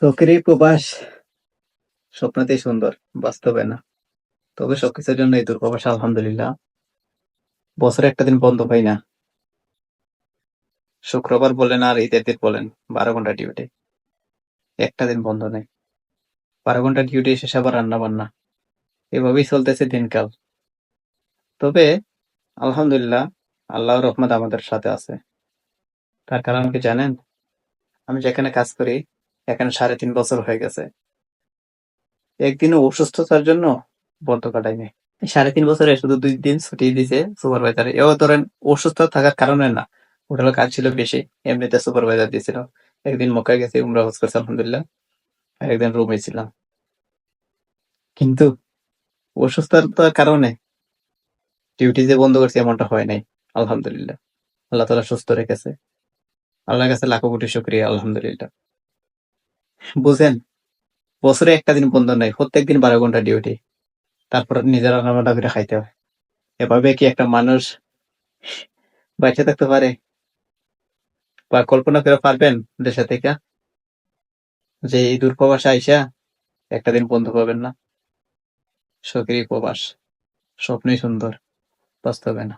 শখেরই প্রবাস, স্বপ্নতেই সুন্দর, বাস্তবে না। তবে সবকিছুর জন্য এই দূরপ্রবাস আলহামদুলিল্লাহ। বছরে একটা দিন বন্ধ পাই না। শুক্রবার বলেন আর ঈদের দিন বলেন, বারো ঘণ্টা ডিউটি। একটা দিন বন্ধ নেই। বারো ঘণ্টা ডিউটি, শেষে আবার রান্না বান্না এভাবেই চলতেছে দিনকাল। তবে, আলহামদুলিল্লাহ আল্লাহ রহমত আমাদের সাথে আছে। তার কারণ কি জানেন? আমি যেখানে কাজ করি এখানে সাড়ে তিন বছর হয়ে গেছে। একদিনও অসুস্থতার জন্য বন্ধ কাটাইনি সাড়ে তিন বছরে শুধু দুই দিন ছুটি দিছে সুপারভাইজার এও ধরেন অসুস্থ থাকার কারণে না হোটেলের কাজ ছিল বেশি, এমনিতে সুপারভাইজার দিয়েছিল। একদিন মক্কায় গেছি, উমরা হজ করছি, আলহামদুলিল্লাহ। আর একদিন রুমে ছিলাম। কিন্তু অসুস্থতার কারণে ডিউটি যে বন্ধ করছি এমনটা হয় নাই, আলহামদুলিল্লাহ। আল্লাহ তালা সুস্থ রেখেছে। আল্লাহর কাছে লাখো কোটি শুক্রিয়া, আলহামদুলিল্লাহ। বুঝেন, বছরে একটা দিন বন্ধ নাই, প্রত্যেক দিন বারো ঘণ্টা ডিউটি তারপর নিজের রান্নাবান্না করে খাইতে হয়। এভাবে কি একটা মানুষ বাইরে থাকতে পারে? বা কল্পনা করে পারবেন দেশে থেকে? যে এই দূরপ্রবাস আইসা একটা দিন বন্ধ পাবেন না। শখেরই প্রবাস স্বপ্নই সুন্দর, বাস্তবে না।